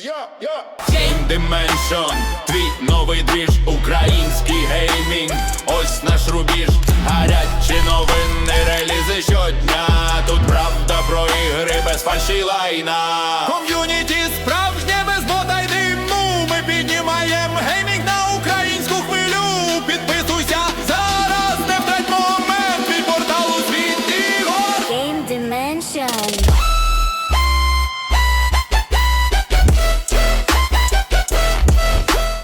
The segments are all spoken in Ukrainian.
Game Dimension, твій новий двіж, український геймінг, ось наш рубіж, гарячі новини, релізи щодня. Тут правда про ігри без фальші лайна.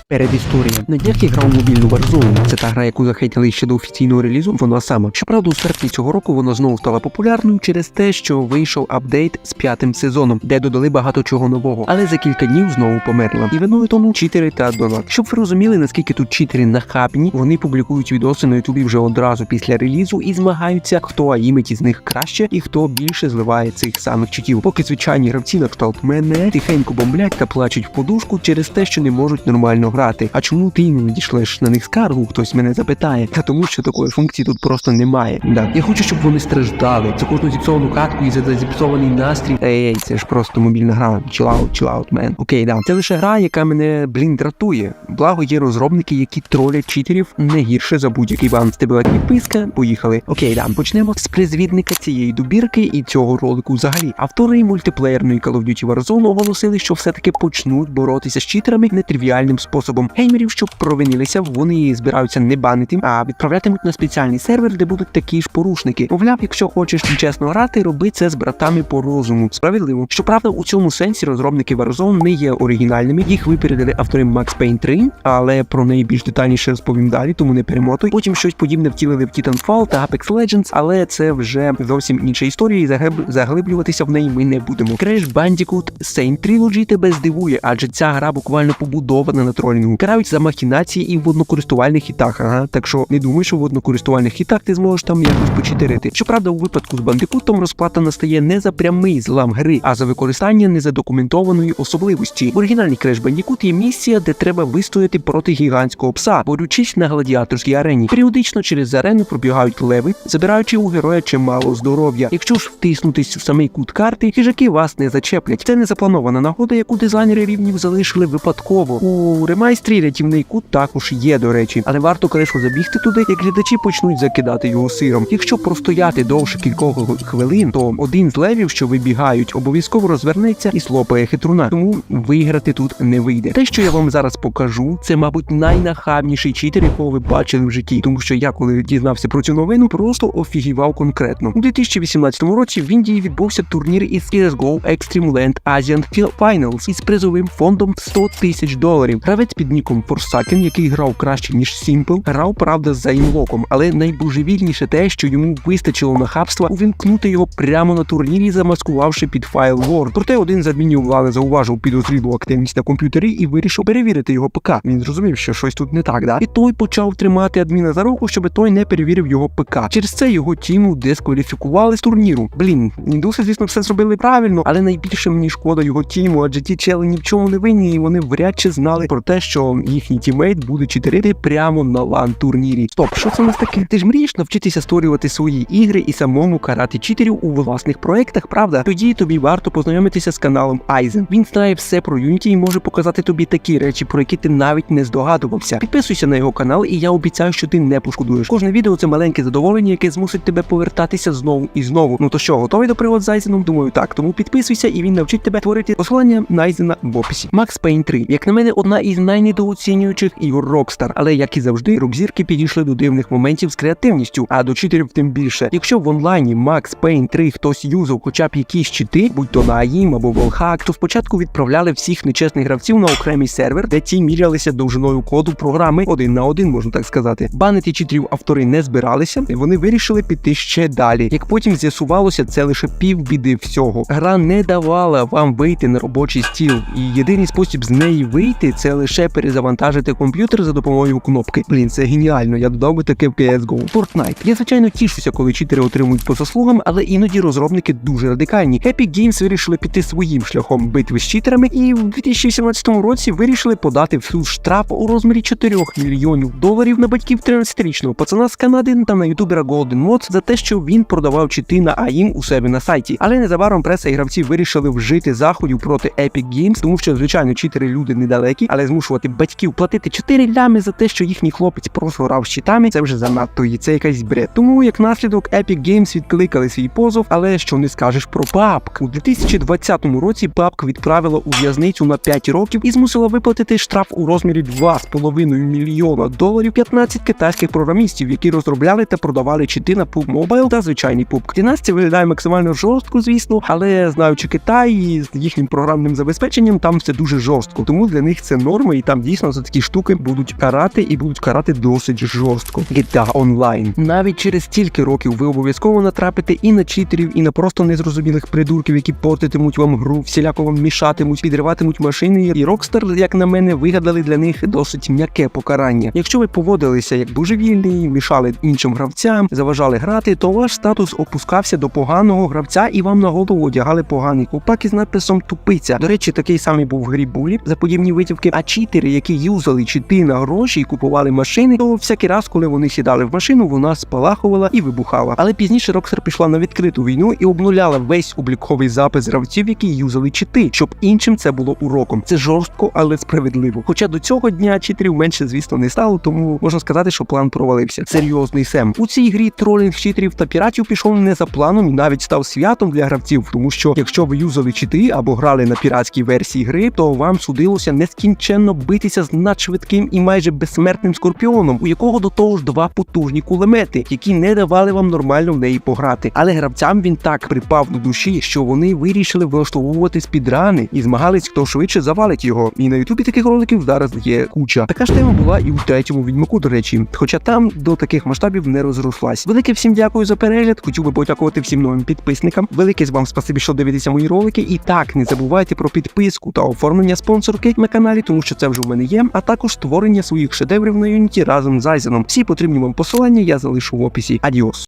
Перед історією. На днях я грав мобільну Warzone. Це та гра, яку захейтили ще до офіційного релізу, вона сама. Щоправда, у серпні цього року вона знову стала популярною через те, що вийшов апдейт з п'ятим сезоном, де додали багато чого нового, але за кілька днів знову померла. І виною тому читери та донат. Щоб ви розуміли, наскільки тут читери нахабні, вони публікують відоси на ютубі вже одразу після релізу і змагаються, хто аїмить із них краще і хто більше зливає цих самих читів. Поки звичайні гравці на кшталт мене тихенько бомблять та плачуть в подушку через те, що не можуть нормально грати. А чому ти не надішлеш на них скаргу? Хтось мене запитає. Та тому, що такої функції тут просто немає. Да. Я хочу, щоб вони страждали за кожну зіпсовану катку і за зіпсований настрій. Ей, це ж просто мобільна гра. Chill out, man. Окей, да. Це лише гра, яка мене, блін, дратує. Благо є розробники, які тролять читерів не гірше за будь-який бан. З тебе підписка, поїхали. Окей, да. Почнемо з призвідника цієї добірки і цього ролику взагалі. Автори мультиплеєрної Call of Duty Warzone оголосили, що все-таки почнуть боротися з читерами нетривіальним способом. Геймерів, що провинилися, вони збираються не банити, а відправлятимуть на спеціальний сервер, де будуть такі ж порушники. Мовляв, якщо хочеш чесно грати, роби це з братами по розуму. Справедливо. Щоправда, у цьому сенсі розробники Warzone не є оригінальними. Їх випередили автори Max Payne 3, але про неї більш детальніше розповім далі, тому не перемотуй. Потім щось подібне втілили в Titanfall та Apex Legends, але це вже зовсім інша історія, і заглиблюватися в неї ми не будемо. Crash Bandicoot Saint Trilogy тебе здивує, адже ця гра буквально побудована на тролінгу. Карають за махінації і в однокористувальних хітах, ага. Так що не думай, що в однокористувальних хітах ти зможеш там якось почитерити. Щоправда, у випадку з бандикутом розплата настає не за прямий злам гри, а за використання незадокументованої особливості. В оригінальній Crash Bandicoot є місія, де треба вистояти проти гігантського пса, борючись на гладіаторській арені. Періодично через арену пробігають леви, забираючи у героя чимало здоров'я. Якщо ж втиснутись в самий кут карти, хижаки вас не зачеплять. Це не запланована нагода, яку дизайнери рівнів залишили випадково. У ремайстрі рятівний кут також є, до речі, але варто крешу забігти туди, як глядачі почнуть закидати його сиром. Якщо простояти довше кількох хвилин, то один з левів, що вибігають, обов'язково розвернеться і слопає хитруна. Тому виграти тут не вийде. Те, що я вам зараз покажу, це, мабуть, найнахабніший читер, якого ви бачили в житті, тому що я, коли дізнався про цю новину, просто офігівав конкретно. У 2018 році в Індії відбувся турнір із CSGO Extreme Land Asian Finals із призовим фондом 100 тисяч доларів. Гравець під ніком Forsaken, який грав краще ніж Simple, грав правда за інлоком, але найбожевільніше те, що йому вистачило нахабства увімкнути його прямо на турнірі, замаскувавши під файл Word. Проте один з адмінів влади зауважив підозрілу активність на комп'ютері і вирішив перевірити його ПК. Він зрозумів, що щось тут не так, да? І той почав тримати адміна за руку, щоб той не перевірив його ПК. Через це його тіму дискваліфікували з турніру. Блін, індуси, звісно, все зробили правильно, але найбільше мені шкода його тіму, адже ті чели ні в чому не винні, і вони вряд чи знали про те, що їхній тімейт буде читерити прямо на лан турнірі. Стоп, що це у нас таке? Ти ж мрієш навчитися створювати свої ігри і самому карати читерів у власних проектах, правда? Тоді тобі варто познайомитися з каналом Aizen. Він знає все про Unity і може показати тобі такі речі, про які ти навіть не здогадувався. Підписуйся на його канал, і я обіцяю, що ти не пошкодуєш. Кожне відео це маленьке задоволення, яке змусить тебе повертатися знову і знову. Ну то що, готовий до пригод з Айзеном? Думаю, так. Тому підписуйся, і він навчить тебе творити посилання на Айзена в описі. Max Payne 3. Як на мене, одна із найнедооцінюючих ігор Rockstar. Але як і завжди, рок-зірки підійшли до дивних моментів з креативністю, а до читерів тим більше. Якщо в онлайні Max Payne 3 хтось юзав хоча б якісь чити, будь то на AIM або Wallhack, то спочатку відправляли всіх нечесних гравців на окремий сервер, де ті мірялися довжиною коду програми один на один, можна так сказати. Банити читерів автори не збиралися, і вони вирішили піти ще далі. Як потім з'ясувалося, це лише півбіди всього. Гра не давала вам вийти на робочий стіл, і єдиний спосіб з неї вийти це лише перезавантажити комп'ютер за допомогою кнопки. Блін, це геніально. Я додав би таке в CSGO. Fortnite. Я звичайно тішуся, коли читери отримують по заслугам, але іноді розробники дуже радикальні. Epic Games вирішили піти своїм шляхом битви з читерами, і в 2018 році вирішили подати в суд штраф у розмірі 4 мільйонів доларів на батьків 13-річного пацана з Канади та на ютубера Golden Mods за те, що він продавав чити на AIM у себе на сайті. Але незабаром преса і гравці вирішили вжити заходів проти Epic Games, тому що звичайно читери люди недалекі, але змушувати батьків платити 4 лями за те, що їхній хлопець просто грав з читами, це вже занадто і це якась бред. Тому як наслідок Epic Games відкликали свій позов, але що не скажеш про PUBG. У 2020 році PUBG відправила у в'язницю на 5 років і змусила виплатити штраф у розмірі 2,5 мільйона доларів 15 китайських програмістів, які розробляли та продавали чити на PUBG Mobile та звичайний PUBG. Це виглядає максимально жорстко, звісно, але знаючи Китай і з їхнім програмним забезпеченням, там все дуже жорстко. Тому для них це норма, і там дійсно за такі штуки будуть карати і будуть карати досить жорстко. GTA Online. Навіть через стільки років ви обов'язково натрапите і на читерів, і на просто незрозумілих придурків, які портитимуть вам гру, всіляко вам мішатимуть, підриватимуть машини. І Rockstar, як на мене, вигадали для них досить м'яке покарання. Якщо ви поводилися як божевільний, мішали іншим гравцям, заважали грати, то ваш статус опускався до поганого гравця і вам на голову одягали поганий купак із надписом тупиця. До речі, такий самий був в грі Булі за подібні витівки. А читери, які юзали чити на гроші і купували машини, то всякий раз, коли вони сідали в машину, вона спалахувала і вибухала. Але пізніше Rockstar пішла на відкриту війну і обнуляла весь обліковий запис гравців, які юзали чити, щоб іншим це було уроком. Це жорстко, але справедливо. Хоча до цього дня читерів менше, звісно, не стало, тому можна сказати, що план провалився. Серйозний сем. У цій грі тролінг читерів та піратів пішов не за планом і навіть став святом для гравців, тому що якщо ви юзали чити або грали на піратській версії гри, то вам судилося нескінченно битися з надшвидким і майже безсмертним скорпіоном, у якого до того ж два потужні кулемети, які не давали вам нормально в неї пограти. Але гравцям він так припав до душі, що вони вирішили влаштовувати спідрани і змагались, хто швидше завалить його. І на Ютубі таких роликів зараз є куча. Така ж тема була і у третьому відьмаку, до речі, хоча там до таких масштабів не розрослась. Велике всім дякую за перегляд. Хотів би подякувати всім новим підписникам. Велике з вам спасибі, що дивитеся мої ролики. І так не забувайте про підписку та оформлення спонсорки на каналі, тому що це вже в мене є. А також створення своїх шедеврів на Unity разом з Айзеном. Всі потрібні вам посилання я залишу в описі. Адіос.